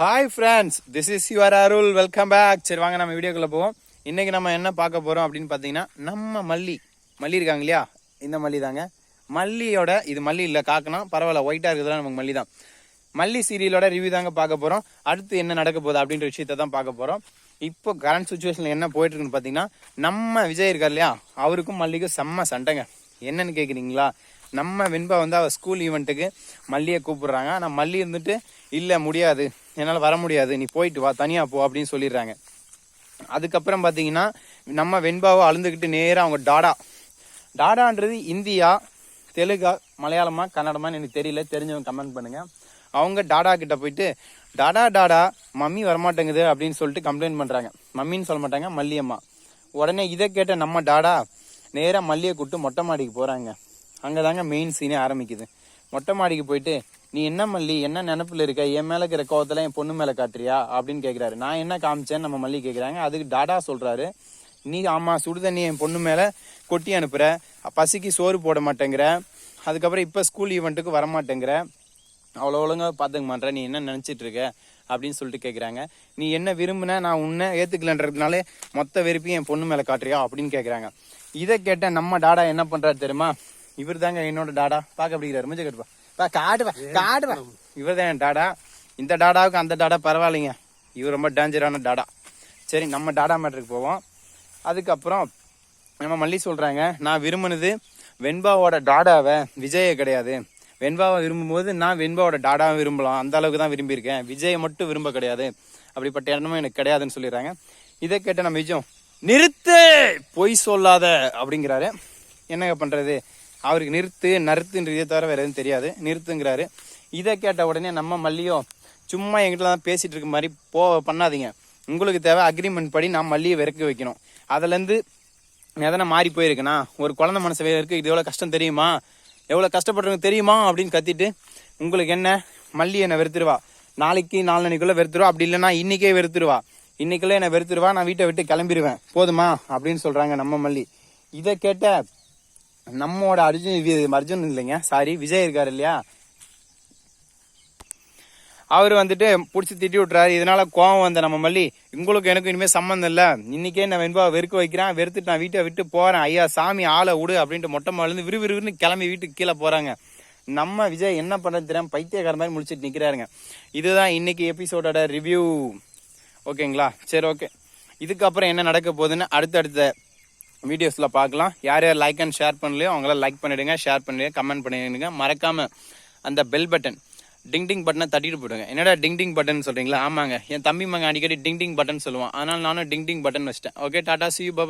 Hi friends this is your Arul welcome back சரி வாங்க நம்ம வீடியோக்குள்ளே போவோம். இன்னைக்கு நம்ம என்ன பார்க்க போகிறோம் அப்படின்னு பார்த்தீங்கன்னா நம்ம மல்லி. மல்லி இருக்காங்க இல்லையா? இந்த மல்லி தாங்க. மல்லியோட இது மல்லி இல்லை காக்கணும் பரவாயில்ல ஒயிட்டாக இருக்கிறதுலாம் நமக்கு மல்லி தான். மல்லி சீரியலோட ரிவ்யூ தாங்க பார்க்க போகிறோம் அடுத்து என்ன நடக்க போகுது அப்படின்ற விஷயத்தை தான் பார்க்க போகிறோம் இப்போ கரண்ட் சுச்சுவேஷனில் என்ன போயிட்டுருக்குன்னு பார்த்தீங்கன்னா நம்ம விஜய் இருக்கார் இல்லையா? அவருக்கும் மல்லிக்கும் செம்ம சண்டைங்க. என்னன்னு கேட்குறீங்களா நம்ம வெண்பா வந்து அவள் ஸ்கூல் ஈவெண்ட்டுக்கு மல்லியை கூப்பிடுறாங்க. ஆனால் மல்லி இருந்துட்டு இல்லை முடியாது. என்னால் வர முடியாது. நீ போயிட்டு வா தனியாக போ அப்படின்னு சொல்லிடுறாங்க. அதுக்கப்புறம் பார்த்தீங்கன்னா நம்ம வெண்பாவை அழுந்துக்கிட்டு நேராக அவங்க டாடா. டாடான்றது இந்தியா தெலுங்கா மலையாளமா கன்னடமான்னு எனக்கு தெரியல. தெரிஞ்சவங்க கமெண்ட் பண்ணுங்கள் அவங்க டாடா கிட்ட போயிட்டு டாடா டாடா மம்மி வரமாட்டேங்குது அப்படின்னு சொல்லிட்டு கம்ப்ளைண்ட் பண்ணுறாங்க மம்மின்னு சொல்ல மாட்டாங்க மல்லியம்மா. உடனே இதை கேட்ட நம்ம டாடா நேராக மல்லியை கூப்பிட்டு மொட்டை மாடிக்கு போகிறாங்க அங்கே தாங்க மெயின் சீனே ஆரம்பிக்குது. மொட்டை மாடிக்கு போயிட்டு நீ என்ன மல்லி? என்ன நினப்பில் இருக்க? என் மேல இருக்கிற கோவத்தில் என் பொண்ணு மேல காட்டுறியா? அப்படின்னு கேட்குறாரு நான் என்ன காமிச்சேன்னு நம்ம மல்லி கேட்குறாங்க அதுக்கு டாடா சொல்றாரு. நீ ஆமா சுடுதண்ணி என் பொண்ணு மேல கொட்டி அனுப்புற. பசிக்கு சோறு போட மாட்டேங்கிற. அதுக்கப்புறம் இப்போ ஸ்கூல் ஈவெண்ட்டுக்கு வர மாட்டேங்கிற அவ்வளோ ஒழுங்கா பார்த்துக்க மாட்டேற. நீ என்ன நினச்சிட்டு இருக்க? அப்படின்னு சொல்லிட்டு கேட்குறாங்க நீ என்ன விரும்புன? நான் உன்னை ஏற்றுக்கலன்றதுனாலே மொத்த வெறுப்பையும் என் பொண்ணு மேலே காட்டுறியா? அப்படின்னு கேட்குறாங்க இதை கேட்ட நம்ம டாடா என்ன பண்ணுறாரு தெரியுமா? இவர் தாங்க என்னோட டாடா. பார்க்க அப்படிங்கிறாரு முடிஞ்ச கட்டுப்பா. பா காட்டுவா இவர் தான் டாடா. இந்த டாடாவுக்கு அந்த டாடா பரவாயில்லைங்க. இவர் ரொம்ப டேஞ்சரான டாடா. சரி நம்ம டாடா மேட்ருக்கு போவோம். அதுக்கப்புறம் நம்ம மல்லி சொல்றாங்க நான் விரும்பினது வெண்பாவோட டாடாவை விஜய கிடையாது. வெண்பாவை விரும்பும்போது நான் வெண்பாவோட டாடாவை விரும்பலாம். அந்த அளவுக்கு தான் விரும்பியிருக்கேன். விஜயை மட்டும் விரும்ப கிடையாது. அப்படிப்பட்ட எண்ணமும் எனக்கு கிடையாதுன்னு சொல்லிடுறாங்க. இதை கேட்ட நம்ம விஜயம் நிறுத்து! பொய் சொல்லாத! அப்படிங்கிறாரு. என்னங்க பண்றது? அவருக்கு நிறுத்து நறுத்துன்றதே தவிர வேறு எதுவும் தெரியாது. நிறுத்துங்கிறாரு. இதை கேட்ட உடனே நம்ம மல்லியோ சும்மா எங்கிட்ட தான் பேசிகிட்டு இருக்க மாதிரி போ பண்ணாதீங்க. உங்களுக்கு தேவை அக்ரிமெண்ட் படி நான் மல்லியை விறக்க வைக்கணும். அதுலேருந்து எதனா மாறி போயிருக்குண்ணா. ஒரு குழந்தை மனசு இருக்குது இது எவ்வளோ கஷ்டம் தெரியுமா? எவ்வளோ கஷ்டப்படுறவங்க தெரியுமா? அப்படின்னு கத்திட்டு உங்களுக்கு என்ன? மல்லி என்னை வெறுத்துருவா. நாளைக்கு நாலனைக்குள்ளே வெறுத்துருவா. அப்படி இல்லைன்னா இன்றைக்கே வெறுத்துருவா. இன்னைக்குள்ள என்னை வெறுத்துருவா. நான் வீட்டை விட்டு கிளம்பிடுவேன் போதுமா? அப்படின்னு சொல்கிறாங்க நம்ம மல்லி. இதை கேட்ட நம்மோட அர்ஜுன் வி- அர்ஜுன் இல்லைங்க. சாரி விஜய் இருக்கார் இல்லையா? அவர் வந்துட்டு பிடிச்சி திட்டி விட்டுறாரு. இதனால கோவம் வந்த நம்ம மல்லி உங்களுக்கு எனக்கு இனிமேல் சம்மந்தம் இல்லை. இன்னைக்கே நான் வெண்பா வெறுக்க வைக்கிறேன். வெறுத்துட்டு நான் வீட்டை விட்டு போறேன். ஐயா சாமி ஆளை விடு அப்படின்ட்டு மொட்டை மாலேருந்து விறுவிறுன்னு கிளம்பி வீட்டுக்கு கீழே போறாங்க. நம்ம விஜய் என்ன பண்ணுறது தெரியாமல் பைத்தியக்கார மாதிரி முடிச்சுட்டு நிற்கிறாருங்க இதுதான் இன்னைக்கு எபிசோடோட ரிவ்யூ ஓகேங்களா? சரி ஓகே. இதுக்கப்புறம் என்ன நடக்க போகுதுன்னு அடுத்தடுத்த வீடியோஸில் பார்க்கலாம். யார் யார் லைக் அண்ட் ஷேர் பண்ணலையோ அவங்களாம் லைக் பண்ணிடுங்க ஷேர் பண்ணிடுங்க கமெண்ட் பண்ணிடுங்க. மறக்காமல் அந்த பெல் பட்டன் டிங் டிங் பட்டனை தட்டிட்டு போயிடுங்க. என்னடா டிங் டிங் பட்டன் சொல்கிறீங்களா ஆமாங்க. என் தம்பி மங்க அடிக்கடி டிங் டிங் பட்டன் சொல்லுவான். அதனால நானும் டிங் டிங் பட்டன் வச்சிட்டேன். Okay tata see you bye bye